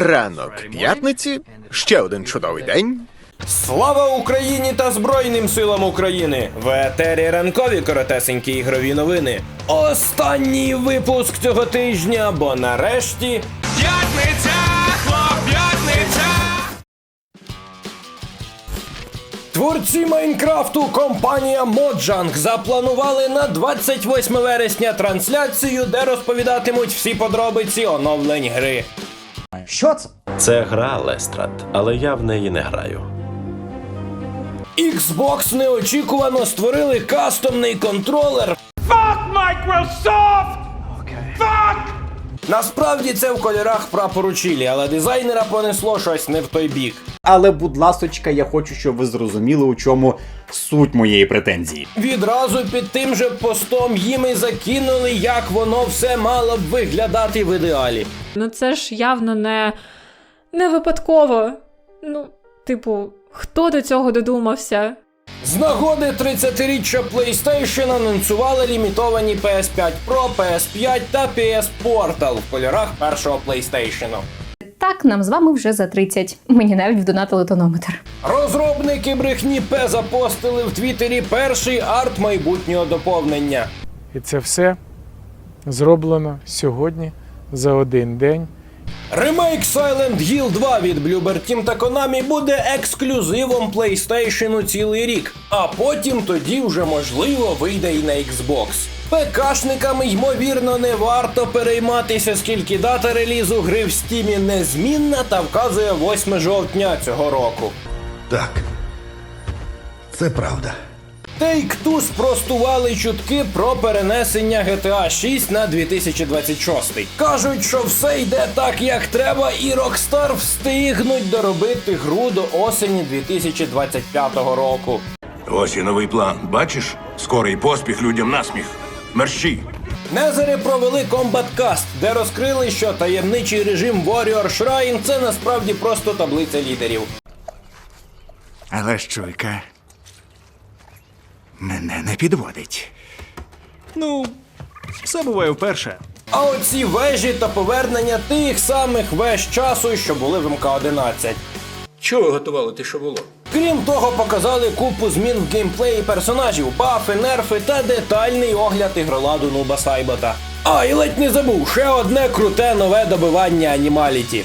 Ранок п'ятниці, ще один чудовий день. Слава Україні та Збройним силам України! В етері ранкові коротесенькі ігрові новини. Останній випуск цього тижня, бо нарешті П'ятниця, хлоп'ятниця! Творці Майнкрафту компанія Mojang запланували на 28 вересня трансляцію, де розповідатимуть всі подробиці оновлень гри. Що це? Це гра Лестрад, але я в неї не граю. Xbox неочікувано створили кастомний контролер. Fuck Microsoft! Fuck! Насправді це в кольорах прапору Чилі, але дизайнера понесло щось не в той бік. Але, будь ласочка, я хочу, щоб ви зрозуміли, у чому суть моєї претензії. Відразу під тим же постом їм і закинули, як воно все мало б виглядати в ідеалі. Ну це ж явно не, не випадково. Ну, типу, хто до цього додумався? З нагоди 30-річчя PlayStation анонсували лімітовані PS5 Pro, PS5 та PS Portal в кольорах першого PlayStation. Так, нам з вами вже за 30. Мені навіть вдонатили тонометр. Розробники брехні П запостили в Твіттері перший арт майбутнього доповнення. І це все зроблено сьогодні за один день. Ремейк Silent Hill 2 від Bloober Team та Konami буде ексклюзивом PlayStation цілий рік, а потім тоді вже можливо вийде і на Xbox. ПКшникам ймовірно не варто перейматися, скільки дата релізу гри в стімі незмінна та вказує 8 жовтня цього року. Так. Це правда. Take-Two спростували чутки про перенесення GTA 6 на 2026. Кажуть, що все йде так, як треба, і Rockstar встигнуть доробити гру до осені 2025 року. Ось і новий план. Бачиш? Скорий поспіх людям насміх. Мерщій. Незери провели комбаткаст, де розкрили, що таємничий режим Warrior Shrine – це насправді просто таблиця лідерів. Але ж чуйка мене не підводить. Ну, все буває вперше. А оці вежі та повернення тих самих веж часу, що були в МК-11. Чого ви готували те, що було? Крім того, показали купу змін в геймплеї персонажів, бафи, нерфи та детальний огляд ігроладу Нуба Сайбота. А, і ледь не забув, ще одне круте нове добивання анімаліті.